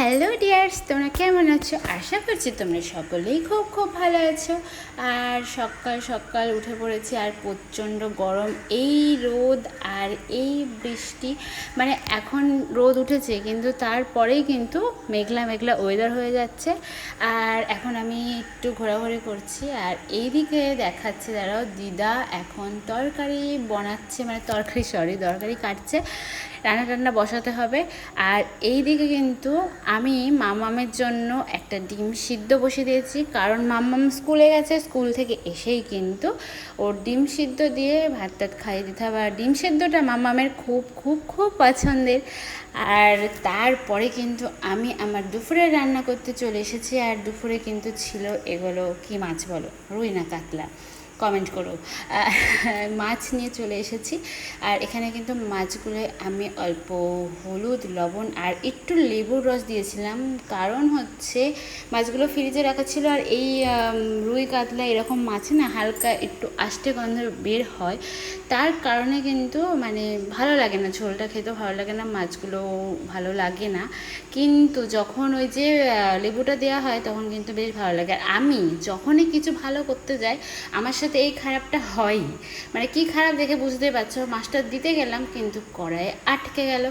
Hello dears তোমরা কেমন আছো? আশা করছি তোমরা সকলেই খুব খুব ভালো আছো। আর সকাল সকাল উঠে পড়েছি আর প্রচণ্ড গরম। এই রোদ আর এই বৃষ্টি মানে এখন রোদ উঠেছে, কিন্তু তারপরেই কিন্তু মেঘলা মেঘলা ওয়েদার হয়ে যাচ্ছে। আর এখন আমি একটু ঘোরাঘুরি করছি, আর এইদিকে দেখাচ্ছে দাঁড়াও দিদা এখন তরকারি বানাচ্ছে মানে তরকারি সরি তরকারি কাটছে, রান্না টান্না বসাতে হবে। আর এই দিকে কিন্তু আমি মামামের জন্য একটা ডিম সিদ্ধ বসিয়ে দিয়েছি। কারণ মামাম স্কুলে গেছে, স্কুল থেকে এসেই কিন্তু ওর ডিম সিদ্ধ দিয়ে ভাত টাত খাইয়ে দিতে হবে। আর ডিম সিদ্ধটা মামামের খুব খুব খুব পছন্দের। আর তারপরে কিন্তু আমি আমার দুপুরে রান্না করতে চলে এসেছি। আর দুপুরে কিন্তু ছিল এগুলো কি মাছ বলো? রুই না কাতলা। কমেন্ট করো। মাছ নিয়ে চলে এসেছি। আর এখানে কিন্তু মাছগুলো আমি অল্প হলুদ, লবণ আর একটু লেবুর রস দিয়েছিলাম। কারণ হচ্ছে মাছগুলো ফ্রিজে রাখা ছিল আর এই রুই কাতলা এরকম মাছে না হালকা একটু আষ্টে গন্ধ বের হয়। তার কারণে কিন্তু মানে ভালো লাগে না, ঝোলটা খেতে ভালো লাগে না, মাছগুলো ভালো লাগে না। কিন্তু যখন ওই যে লেবুটা দেওয়া হয় তখন কিন্তু বেশ ভালো লাগে। আর আমি যখনই কিছু ভালো করতে যাই, আমার সাথে এই খারাপটা হয়ই। মানে কি খারাপ দেখে বুঝতেই পারছ? মাছটা দিতে গেলাম, কিন্তু কড়াইয়ে আটকে গেল।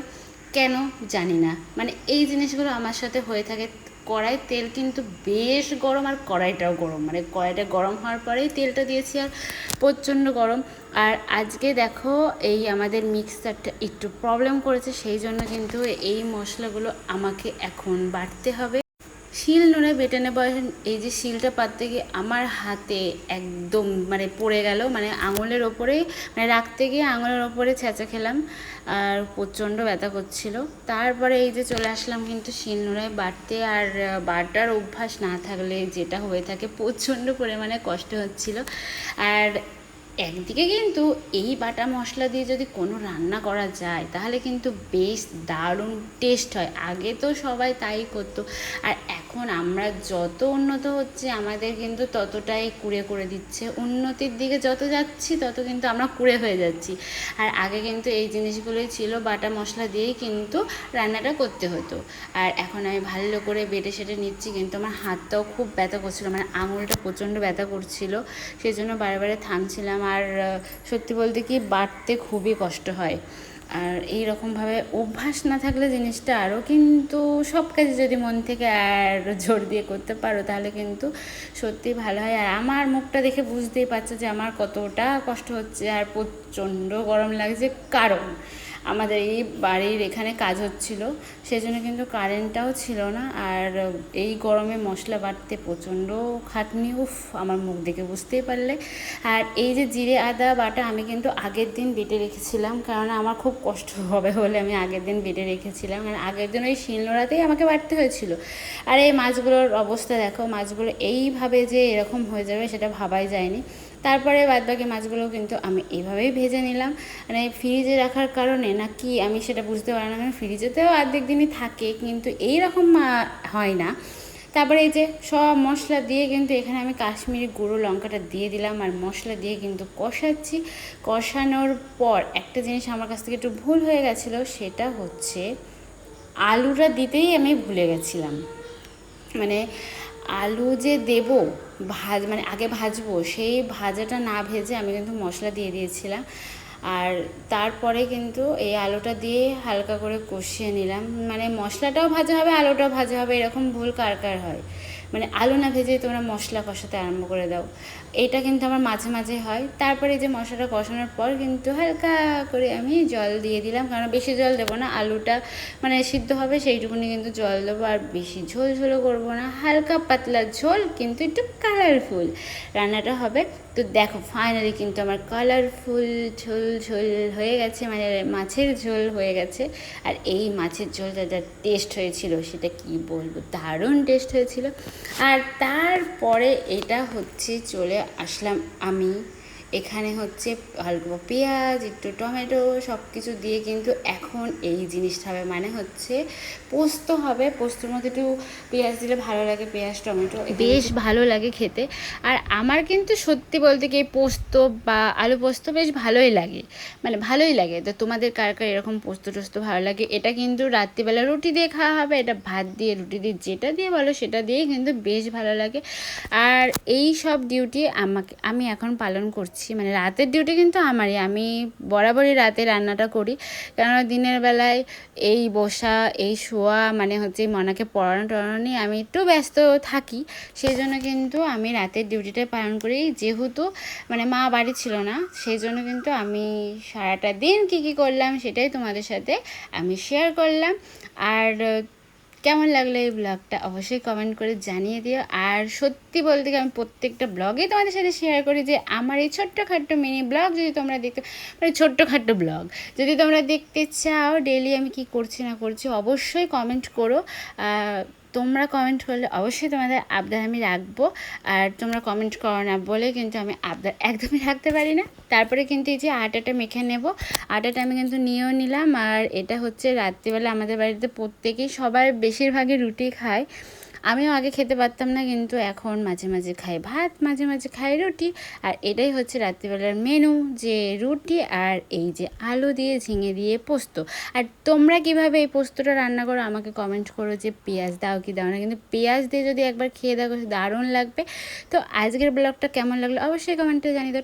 কেন জানি না। মানে এই জিনিসগুলো আমার সাথে হয়ে থাকে। কড়াই তেল কিন্তু বেশ গরম, আর কড়াইটাও গরম। মানে কড়াইটা গরম হওয়ার পরেই তেলটা দিয়েছি, আর প্রচণ্ড গরম। আর আজকে দেখো, এই আমাদের মিক্সারটা একটু প্রবলেম করেছে। সেই জন্য কিন্তু এই মশলাগুলো আমাকে এখন বাটতে হবে। শিল নোড়ে বেটে নেব। এই যে শিলটা পাততে গিয়ে আমার হাতে একদম মানে পড়ে গেল মানে আঙুলের ওপরেই মানে রাখতে গিয়ে আঙুলের ওপরে ছেঁচা খেলাম আর প্রচণ্ড ব্যথা করছিল। তারপরে এই যে চলে আসলাম কিন্তু শিল নোড়ায় বাটতে আর বাটার অভ্যাস না থাকলে যেটা হয়ে থাকে প্রচণ্ড পরিমাণে কষ্ট হচ্ছিল। আর একদিকে কিন্তু এই বাটা মশলা দিয়ে যদি কোনো রান্না করা যায়, তাহলে কিন্তু বেশ দারুণ টেস্ট হয়। আগে তো সবাই তাই করতো। আর এখন আমরা যত উন্নত হচ্ছে, আমাদের কিন্তু ততটাই কুড়ে করে দিচ্ছে। উন্নতির দিকে যত যাচ্ছি, তত কিন্তু আমরা কুড়ে হয়ে যাচ্ছি। আর আগে কিন্তু এই জিনিসগুলোই ছিল, বাটা মশলা দিয়েই কিন্তু রান্নাটা করতে হতো। আর এখন আমি ভালো করে বেটে সেটে নিচ্ছি, কিন্তু আমার হাতটাও খুব ব্যথা করছিল। মানে আঙুলটা প্রচণ্ড ব্যথা করছিল সেই জন্য বারে বারে থামছিলাম। আর সত্যি বলতে কি, বাটতে খুবই কষ্ট হয়। আর এই রকমভাবে অভ্যাস না থাকলে জিনিসটা আরও কিন্তু সব কাজে যদি মন থেকে আর জোর দিয়ে করতে পারো, তাহলে কিন্তু সত্যি ভালো হয়। আর আমার মুখটা দেখে বুঝতেই পারছ যে আমার কতটা কষ্ট হচ্ছে আর প্রচণ্ড গরম লাগছে। কারণ আমাদের এই বাড়ির এখানে কাজ হচ্ছিল সেই জন্য কিন্তু কারেন্টটাও ছিল না, আর এই গরমে মশলা বাটতে প্রচণ্ড খাটনি, উফ, আমার মুখ দেখে বুঝতেই পারলে। আর এই যে জিরে, আদা, বাটা আমি কিন্তু আগের দিন বেটে রেখেছিলাম, কারণ আমার খুব কষ্ট হবে বলে আমি আগের দিন বেটে রেখেছিলাম, আর আগের দিন ওই শিলনোড়াতেই আমাকে বাটতে হয়েছিল। আর এই মাছগুলোর অবস্থা দেখো, মাছগুলো এইভাবে যে এরকম হয়ে যাবে সেটা ভাবাই যায়নি। তারপরে বাদবাকি মাছগুলো কিন্তু আমি এইভাবেই ভেজে নিলাম। মানে ফ্রিজে রাখার কারণে না কি আমি সেটা বুঝতে পারি না, ফ্রিজেতেও অর্ধেক দিনই থাকে কিন্তু এই রকম হয় না। তারপরে এই যে সব মশলা দিয়ে কিন্তু এখানে আমি কাশ্মীরি গুঁড়ো লঙ্কাটা দিয়ে দিলাম আর মশলা দিয়ে কিন্তু কষাচ্ছি। কষানোর পর একটা জিনিস আমার কাছ থেকে একটু ভুল হয়ে গেছিল, সেটা হচ্ছে আলুটা দিতেই আমি ভুলে গেছিলাম। মানে আলু যে দেব, ভাজ মানে আগে ভাজবো, সেই ভাজাটা না ভেজে আমি কিন্তু মশলা দিয়ে দিয়েছিলাম। আর তারপরে কিন্তু এই আলুটা দিয়ে হালকা করে কষিয়ে নিলাম। মানে মশলাটাও ভাজা হবে, আলুটাও ভাজা হবে, এরকম ভুল কার কার হয়। মানে আলু না ভেজে তোমরা মশলা কষাতে আরম্ভ করে দাও। এটা কিন্তু আমার মাঝে মাঝে হয়। তারপরে যে মশলাটা কষানোর পর কিন্তু হালকা করে আমি জল দিয়ে দিলাম। কারণ বেশি জল দেবো না, আলুটা মানে সিদ্ধ হবে সেইটুকুনি কিন্তু জল দেবো। আর বেশি ঝোল ঝোলও করব না, হালকা পাতলা ঝোল কিন্তু একটু কালারফুল রান্নাটা হবে। তো দেখো ফাইনালি কিন্তু আমার কালারফুল ঝোল ঝোল হয়ে গেছে মানে মাছের ঝোল হয়ে গেছে। আর এই মাছের ঝোলটা যা টেস্ট হয়েছিল, সেটা কি বলব? দারুণ টেস্ট হয়েছিল। আর তারপরে এটা হচ্ছে চলে আসলাম আমি। এখানে হচ্ছে অল্প পেঁয়াজ, একটু টমেটো সব কিছু দিয়ে কিন্তু এখন এই জিনিসটা হবে। মানে হচ্ছে পোস্ত হবে, পোস্তর মধ্যে একটু পেঁয়াজ দিলে ভালো লাগে, পেঁয়াজ, টমেটো বেশ ভালো লাগে খেতে। আর আমার কিন্তু সত্যি বলতে কি পোস্ত বা আলু পোস্ত বেশ ভালোই লাগে। মানে ভালোই লাগে। তো তোমাদের কার কার এরকম পোস্ত টোস্ত ভালো লাগে? এটা কিন্তু রাত্রিবেলা রুটি দিয়ে খাওয়া হবে, এটা ভাত দিয়ে, রুটি দিয়ে, যেটা দিয়ে বলো সেটা দিয়েই কিন্তু বেশ ভালো লাগে। আর এই সব ডিউটি আমাকে, আমি এখন পালন করছি। মানে রাতের ডিউটি কিন্তু আমারই। আমি বরাবরই রাতে রান্নাটা করি। কেননা দিনের বেলায় এই বসা, এই শোয়া মানে হচ্ছে মনাকে পড়ানো টড়ানো নিয়ে আমি একটু ব্যস্ত থাকি। সেই জন্য কিন্তু আমি রাতের ডিউটিটা পালন করি। যেহেতু মানে মা বাড়ি ছিল না সেই জন্য কিন্তু আমি সারাটা দিন কী কী করলাম সেটাই তোমাদের সাথে আমি শেয়ার করলাম। আর কেমন লাগল এই ব্লগটা অবশ্যই কমেন্ট করে জানিয়ে দিও। আর সত্যি বলতে আমি প্রত্যেকটা ব্লগে তোমাদের সাথে শেয়ার করি যে আমার এই ছোট্টখাট্টো মিনি ব্লগ যদি তোমরা দেখতে মানে ছোট্টখাট্টো ব্লগ যদি তোমরা দেখতে চাও ডেলি আমি কি করছি না করছি অবশ্যই কমেন্ট করো। তোমরা কমেন্ট করলে অবশ্যই তোমাদের আবদার আমি রাখব। আর তোমরা কমেন্ট করো না বলে কিন্তু আমি আবদার একদমই রাখতে পারি না। তারপরে কিন্তু এই যে আটাটা মেখে নেব। আটাটা আমি কিন্তু নিয়েও নিলাম। আর এটা হচ্ছে রাত্রিবেলা আমাদের বাড়িতে প্রত্যেকেই সবার বেশিরভাগই রুটি খায়। আমিও আগে খেতে পারতাম না, কিন্তু এখন মাঝে মাঝে খাই ভাত, মাঝে মাঝে খাই রুটি। আর এটাই হচ্ছে রাত্রিবেলার মেনু যে রুটি আর এই যে আলু দিয়ে ঝিঙে দিয়ে পোস্ত। আর তোমরা কীভাবে এই পোস্তটা রান্না করো আমাকে কমেন্ট করো যে পেঁয়াজ দাও কি দাও না, কিন্তু পেঁয়াজ দিয়ে যদি একবার খেয়ে দেখো, দারুণ লাগবে। তো আজকের ব্লগটা কেমন লাগল অবশ্যই কমেন্টে জানিয়ে দাও।